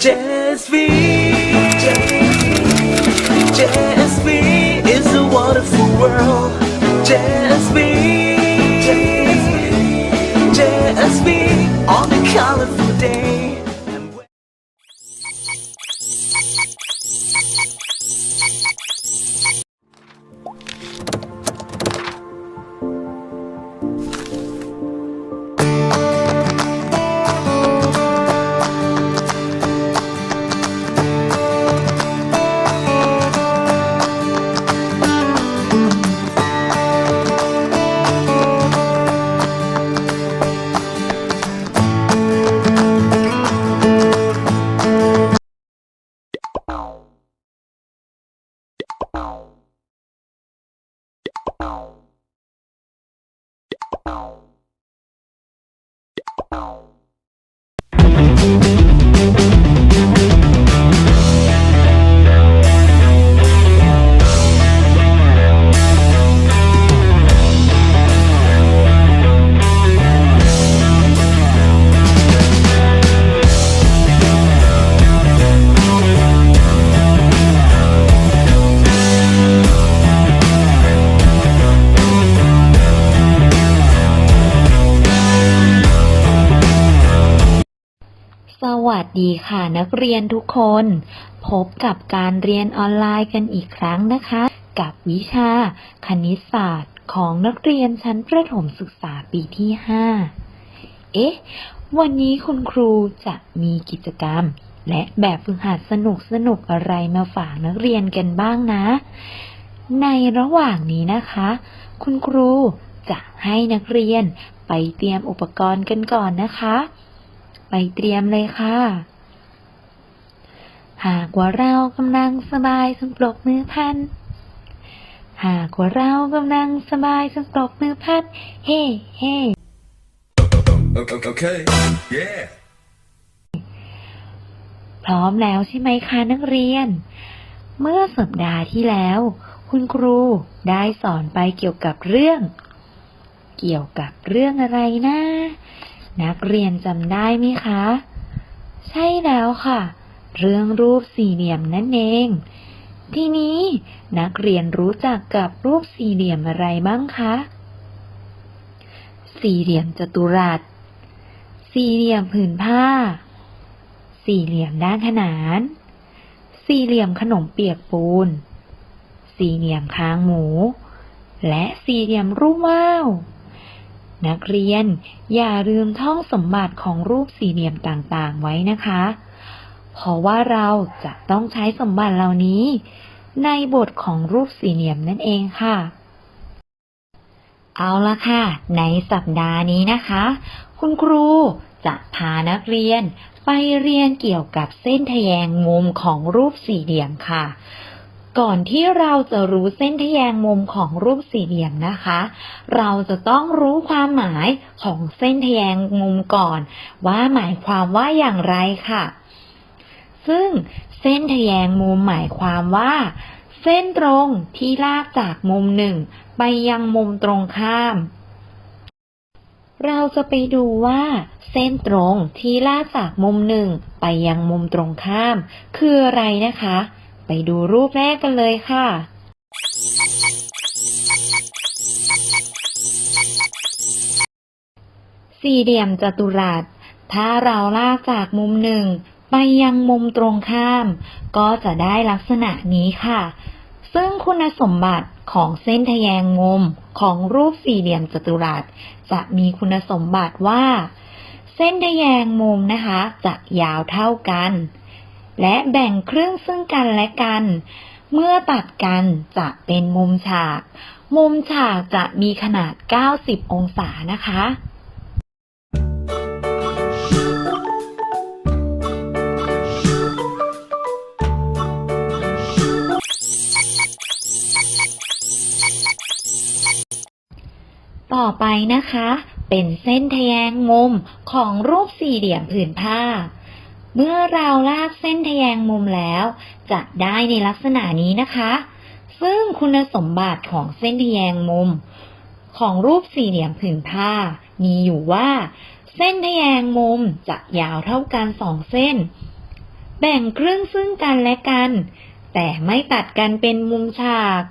Jazz be, jazz be, is a wonderful world. Jazz be, jazz be, on the สวัสดีค่ะนักเรียนทุกคน พบกับการเรียนออนไลน์กันอีกครั้งนะคะ กับวิชา คณิตศาสตร์ของนักเรียนชั้นประถมศึกษาปีที่ 5 เอ๊ะ วันนี้คุณครูจะมีกิจกรรม และแบบฝึกหัดสนุกสนุกอะไรมาฝากนักเรียนกันบ้างนะ ในระหว่างนี้นะคะ คุณครูจะให้นักเรียนไปเตรียมอุปกรณ์กันก่อนนะคะ ไปเตรียมเลยค่ะ หากว่าเรากำลังสบายจงปรบมือพัน หากว่าเรากำลังสบายจงปรบมือพัน เฮ้เฮ้ Okay. okay. Yeah. พร้อมแล้วใช่ไหมคะนักเรียน เมื่อสัปดาห์ที่แล้ว คุณครูได้สอนไปเกี่ยวกับเรื่อง เกี่ยวกับเรื่องอะไรนะ นักเรียนจำได้ไหมคะ ใช่แล้วค่ะ เรื่องรูปสี่เหลี่ยมนั่นเอง ทีนี้นักเรียนรู้จักกับรูปสี่เหลี่ยมอะไรบ้างคะ สี่เหลี่ยมจัตุรัส สี่เหลี่ยมผืนผ้า สี่เหลี่ยมด้านขนาน สี่เหลี่ยมขนมเปียกปูน สี่เหลี่ยมค้างหมู และสี่เหลี่ยมรูปว่าว นักเรียน อย่าลืมท่องสมบัติของรูปสี่เหลี่ยมต่างๆ ไว้นะคะ เพราะว่าเราจะต้องใช้สมบัติเหล่านี้ ในบทของรูปสี่เหลี่ยมนั่นเองค่ะ เอาละค่ะ ในสัปดาห์นี้นะคะ คุณครูจะพานักเรียนไปเรียนเกี่ยวกับเส้นทแยงมุมของรูปสี่เหลี่ยมค่ะ ก่อนที่เราจะรู้เส้นทแยงมุมของรูปสี่เหลี่ยมนะคะ เราจะต้องรู้ความหมายของเส้นทแยงมุมก่อน ว่าหมายความว่าอย่างไรค่ะ ซึ่งเส้นทแยงมุมหมายความว่า เส้นตรงที่ลากจากมุมหนึ่งไปยังมุมตรงข้ามเราจะไปดูว่า เส้นตรงที่ลากจากมุมหนึ่งไปยังมุมตรงข้าม คืออะไรนะคะ ไปดูรูปแรกกันเลยค่ะ สี่เหลี่ยมจัตุรัส ถ้าเราลากจากมุมหนึ่ง ไปยังมุมตรงข้าม ก็จะได้ลักษณะนี้ค่ะ ซึ่งคุณสมบัติของเส้นทแยงมุมของรูปสี่เหลี่ยมจัตุรัส จะมีคุณสมบัติว่า เส้นทแยงมุมนะคะ จะยาวเท่ากัน และแบ่งครึ่งซึ่งกันและกัน เมื่อตัดกันจะเป็นมุมฉาก มุมฉากจะมีขนาด 90 องศานะคะต่อไปนะคะ เป็นเส้นทแยงมุมของรูปสี่เหลี่ยมผืนผ้า เมื่อเราลากเส้นทแยงมุมแล้ว จะได้ในลักษณะนี้นะคะ ซึ่งคุณสมบัติของเส้นทแยงมุม ของรูปสี่เหลี่ยมผืนผ้า มีอยู่ว่า เส้นทแยงมุมจะยาวเท่ากันสองเส้น แบ่งครึ่งซึ่งกันและกัน แต่ไม่ตัดกันเป็นมุมฉาก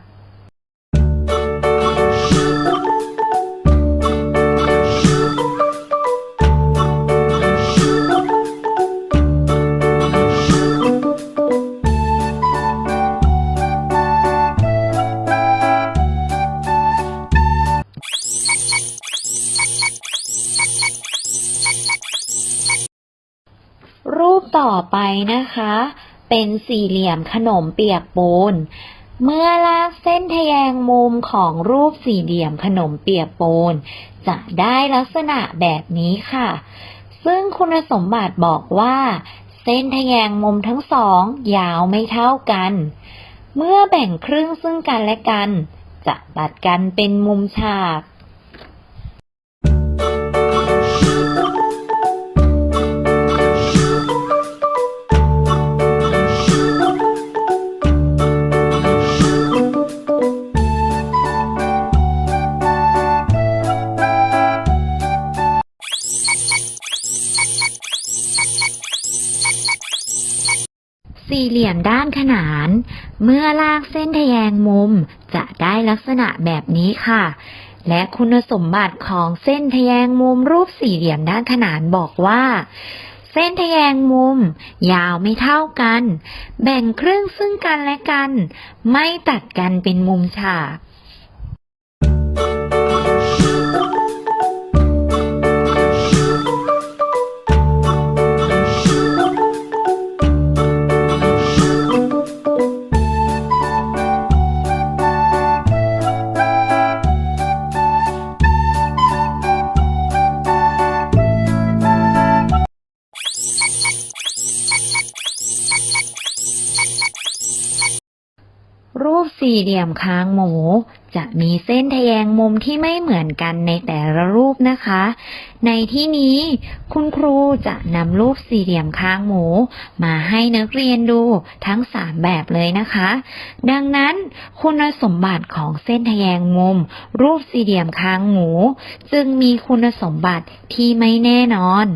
นะคะ เป็นสี่เหลี่ยมขนมเปียกปูน เมื่อลากเส้นทแยงมุมของรูปสี่เหลี่ยมขนมเปียกปูน จะได้ลักษณะแบบนี้ค่ะ ซึ่งคุณสมบัติบอกว่า เส้นทแยงมุมทั้งสองยาวไม่เท่ากัน เมื่อแบ่งครึ่งซึ่งกันและกัน จะตัดกันเป็นมุมฉาก เหลี่ยมด้านขนาน เมื่อลากเส้นทะแยงมุมจะได้ลักษณะแบบนี้ค่ะ และคุณสมบัติของเส้นทะแยงมุมรูปสี่เหลี่ยมด้านขนานบอกว่า เส้นทะแยงมุม ยาวไม่เท่ากัน แบ่งครึ่งซึ่งกันและกัน ไม่ตัดกันเป็นมุมฉาก สี่เหลี่ยมค้างหมู จะมีเส้นทแยงมุมที่ไม่เหมือนกันในแต่ละรูปนะคะ ในที่นี้คุณครูจะนำรูปสี่เหลี่ยมค้างหมู มาให้นักเรียนดูทั้งสามแบบเลยนะคะ ดังนั้นคุณสมบัติของเส้นทแยงมุม รูปสี่เหลี่ยมค้างหมู จึงมีคุณสมบัติที่ไม่แน่นอน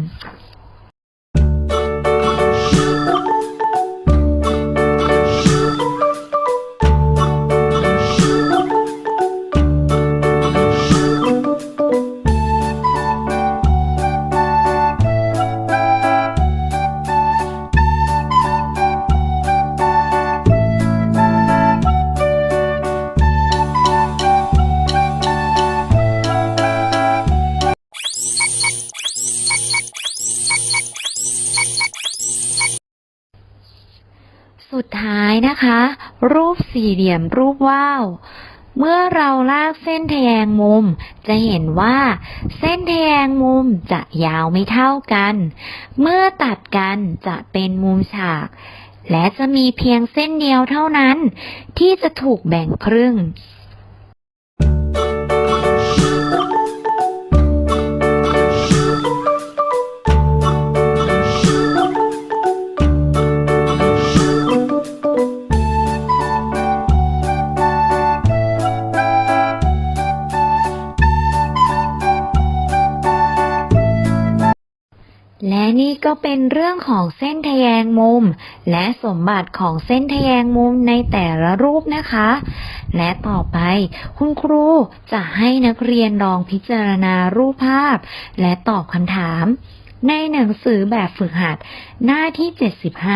สุดท้ายนะคะ รูปสี่เหลี่ยมรูปว่าวเมื่อเราลากเส้นทแยงมุม จะเห็นว่า เส้นทแยงมุมจะยาวไม่เท่ากัน เมื่อตัดกันจะเป็นมุมฉาก และจะมีเพียงเส้นเดียวเท่านั้น ที่จะถูกแบ่งครึ่ง และนี่ก็เป็นเรื่องของเส้นทแยงมุม และสมบัติของเส้นทแยงมุมในแต่ละรูปนะคะ และต่อไปคุณครูจะให้นักเรียนลองพิจารณารูปภาพ และตอบคำถาม ในหนังสือแบบฝึกหัดหน้าที่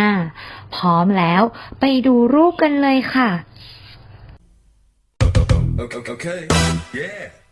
75 พร้อมแล้วไปดูรูปกันเลยค่ะ Okay, okay. Yeah.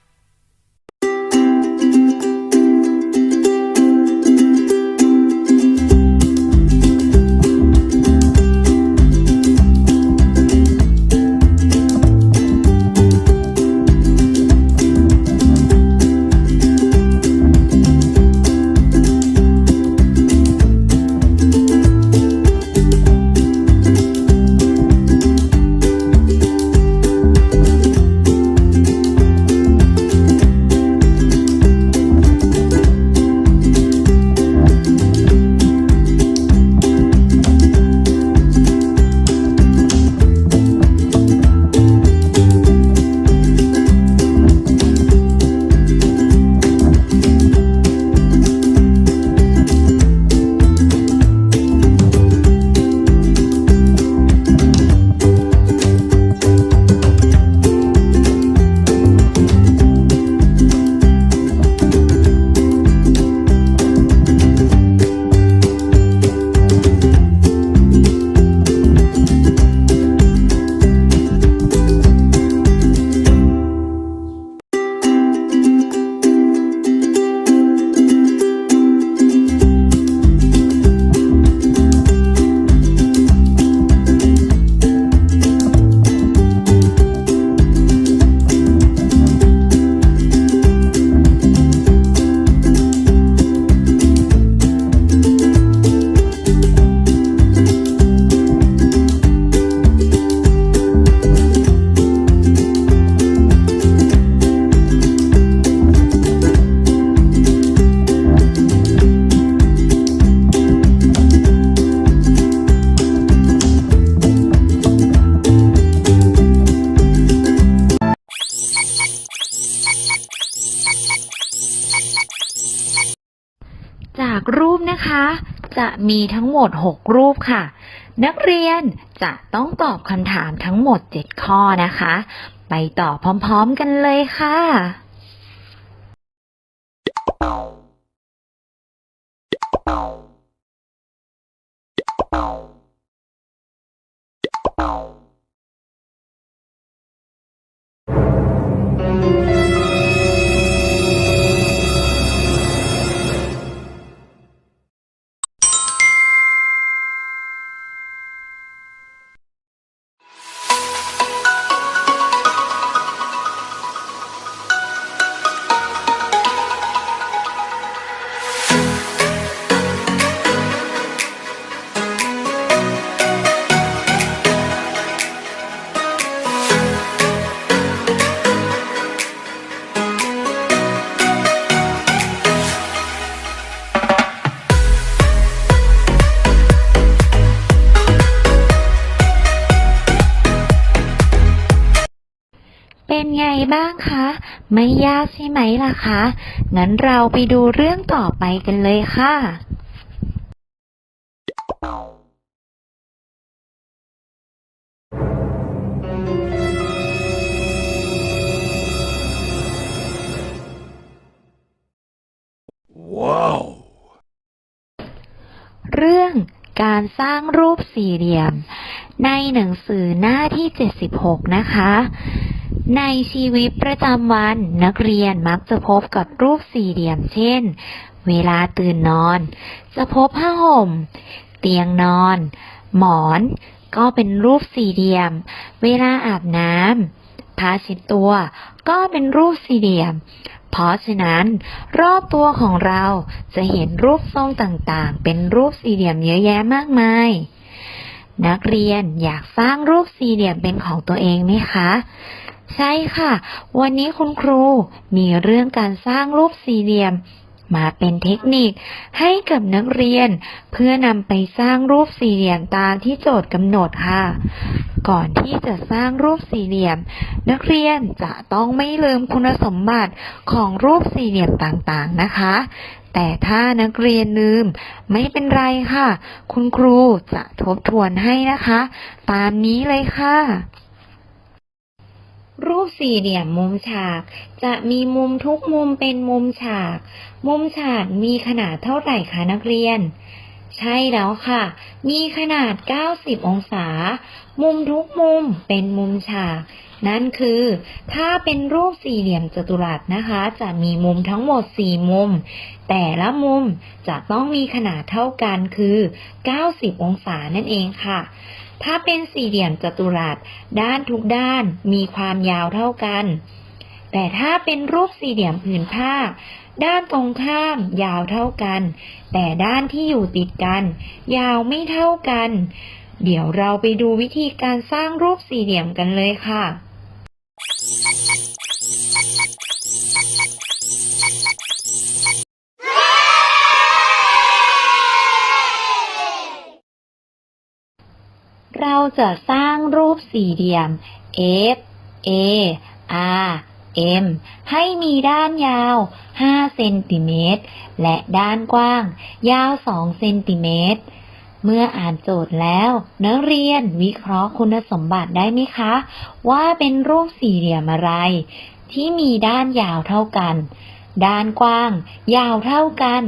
มีทั้งหมด 6 รูปค่ะ นักเรียนจะต้องตอบคำถามทั้งหมด 7 ข้อนะคะ ไปต่อพร้อมๆกันเลยค่ะ เป็นไงบ้างคะ ไม่ยากใช่ไหมล่ะคะ งั้นเราไปดูเรื่องต่อไปกันเลยค่ะ Wow. เรื่องการสร้างรูปสี่เหลี่ยม ในหนังสือหน้าที่ 76 นะคะ ในชีวิตประจำวันนักเรียนมักจะพบกับรูปสี่เหลี่ยมเช่น เวลาตื่นนอน จะพบผ้าห่ม เตียงนอน หมอน ก็เป็นรูปสี่เหลี่ยม เวลาอาบน้ำผ้าเช็ดตัว ก็เป็นรูปสี่เหลี่ยม เพราะฉะนั้น รอบตัวของเราจะเห็นรูปทรงต่างๆ เป็นรูปสี่เหลี่ยมเยอะแยะมากมายนักเรียนอยากสร้างรูปสี่เหลี่ยมเป็นของตัวเองไหมคะ ใช่ค่ะ วันนี้คุณครูมีเรื่องการสร้างรูปสี่เหลี่ยม มาเป็นเทคนิคให้กับนักเรียน เพื่อนำไปสร้างรูปสี่เหลี่ยมตามที่โจทย์กำหนดค่ะ ก่อนที่จะสร้างรูปสี่เหลี่ยม นักเรียนจะต้องไม่ลืมคุณสมบัติของรูปสี่เหลี่ยมต่างๆนะคะ แต่ถ้านักเรียนลืม ไม่เป็นไรค่ะ คุณครูจะทบทวนให้นะคะ ตามนี้เลยค่ะ รูปสี่เหลี่ยมมุมฉาก จะมีมุมทุกมุมเป็นมุมฉาก มุมฉากมีขนาดเท่าไหร่คะนักเรียน ใช่แล้วค่ะ มีขนาด 90 องศา มุมทุกมุมเป็นมุมฉาก นั่นคือ ถ้าเป็นรูปสี่เหลี่ยมจัตุรัสนะคะ จะมีมุมทั้งหมด 4 มุม แต่ละมุมจะต้องมีขนาดเท่ากันคือ 90 องศานั่นเองค่ะ ถ้าเป็นสี่เหลี่ยมจัตุรัส ด้านทุกด้านมีความยาวเท่ากัน แต่ถ้าเป็นรูปสี่เหลี่ยมผืนผ้า ด้านตรงข้ามยาวเท่ากัน แต่ด้านที่อยู่ติดกัน ยาวไม่เท่ากัน เดี๋ยวเราไปดูวิธีการสร้างรูปสี่เหลี่ยมกันเลยค่ะ จะสร้างรูปสี่เหลี่ยม F A R M ให้มีด้านยาว 5 เซนติเมตร และด้านกว้าง ยาว 2 เซนติเมตร เมื่ออ่านโจทย์แล้ว นักเรียนวิเคราะห์คุณสมบัติได้ไหมคะ ว่าเป็นรูปสี่เหลี่ยมอะไร ที่มีด้านยาวเท่ากัน ด้านกว้าง ยาวเท่ากัน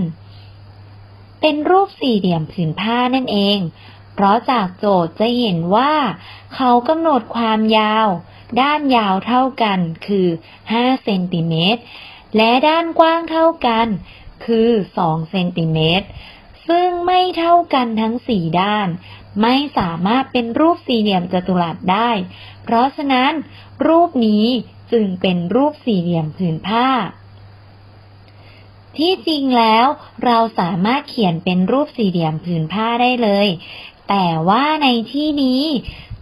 เป็นรูปสี่เหลี่ยมผืนผ้านั่นเอง เพราะจากโจทย์จะเห็นว่า เขากำหนดความยาว ด้านยาวเท่ากันคือ 5 เซนติเมตร และด้านกว้างเท่ากัน คือ 2 เซนติเมตร ซึ่งไม่เท่ากันทั้ง 4 ด้าน ไม่สามารถเป็นรูปสี่เหลี่ยมจัตุรัสได้ เพราะฉะนั้น รูปนี้จึงเป็นรูปสี่เหลี่ยมผืนผ้าที่จริงแล้วเราสามารถเขียนเป็นรูปสี่เหลี่ยมผืนผ้าได้เลย แต่ว่าในที่นี้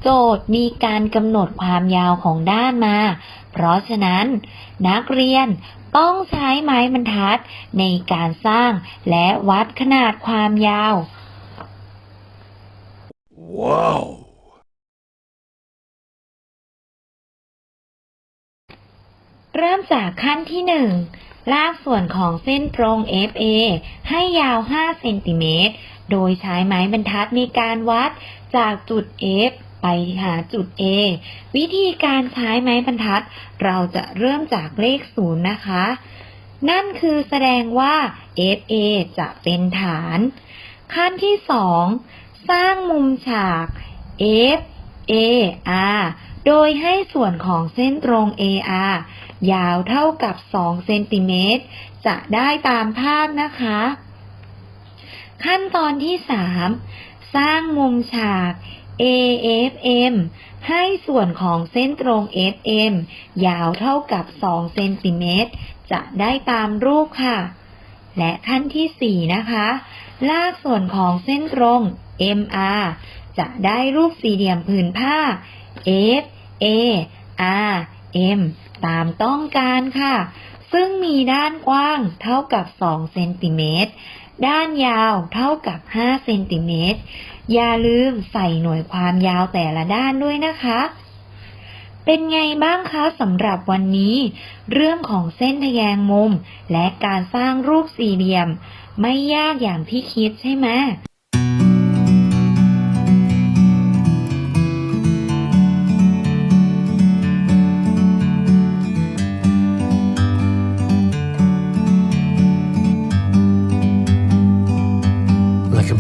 โจทย์มีการกำหนดความยาวของด้านมา เพราะฉะนั้น นักเรียนต้องใช้ไม้บรรทัดในการสร้างและวัดขนาดความยาว Wow. เริ่มจากขั้นที่1ลากส่วนของเส้นตรง FA ให้ยาว 5 เซนติเมตร โดยใช้ไม้บรรทัดในการวัดจากจุด F ไปหาจุด A วิธีการใช้ไม้บรรทัด เราจะเริ่มจากเลขศูนย์นะคะ นั่นคือแสดงว่า FA จะเป็นฐาน ขั้นที่สองสร้างมุมฉาก F A R โดยให้ส่วนของเส้นตรง AR ยาวเท่ากับ 2 เซนติเมตร จะได้ตามภาพนะคะ ขั้นตอนที่ 3 สร้างมุมฉาก AFM ให้ส่วนของเส้นตรง FM ยาวเท่ากับ 2 เซนติเมตร จะได้ตามรูปค่ะ และขั้นที่ 4 นะคะ ลากส่วนของเส้นตรง MR จะได้รูปสี่เหลี่ยมผืนผ้า F A R M ตามต้องการค่ะ ซึ่งมีด้านกว้างเท่ากับ 2 เซนติเมตร ด้านยาวเท่ากับ 5 เซนติเมตร อย่าลืมใส่หน่วยความยาวแต่ละด้านด้วยนะคะ เป็นไงบ้างคะสำหรับวันนี้ เรื่องของเส้นทะแยงมุม และการสร้างรูปสี่เหลี่ยม ไม่ยากอย่างที่คิดใช่ไหม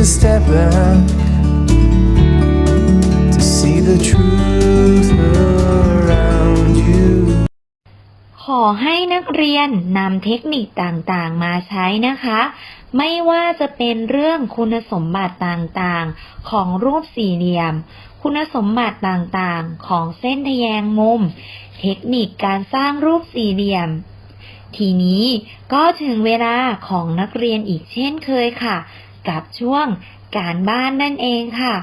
A step back to see the truth around you. ขอให้นักเรียนนำเทคนิคต่างๆ มาใช้นะคะ ไม่ว่าจะเป็นเรื่องคุณสมบัติต่างๆ ของรูปสี่เหลี่ยม คุณสมบัติต่างๆ ของเส้นทแยงมุม เทคนิคการสร้างรูปสี่เหลี่ยมทีนี้ก็ถึงเวลาของนักเรียนอีกเช่นเคยค่ะ กับช่วงการบ้านนั่นเองค่ะ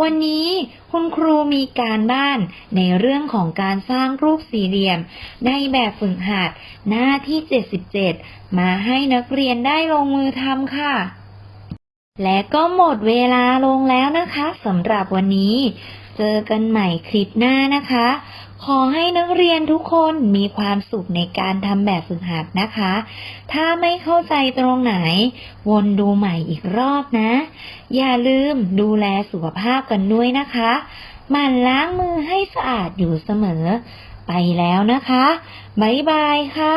วันนี้คุณครูมีการบ้านในเรื่องของการสร้างรูปสี่เหลี่ยม ในแบบฝึกหัดหน้าที่ 77 มาให้นักเรียนได้ลงมือทำค่ะ และก็หมดเวลาลงแล้วนะคะสำหรับวันนี้ เจอกันใหม่คลิปหน้านะคะ ขอให้นักเรียนทุกคนมีความสุขในการทำแบบฝึกหัดนะคะ ถ้าไม่เข้าใจตรงไหน วนดูใหม่อีกรอบนะ อย่าลืมดูแลสุขภาพกันด้วยนะคะหมั่นล้างมือให้สะอาดอยู่เสมอ ไปแล้วนะคะ บ๊ายบายค่ะ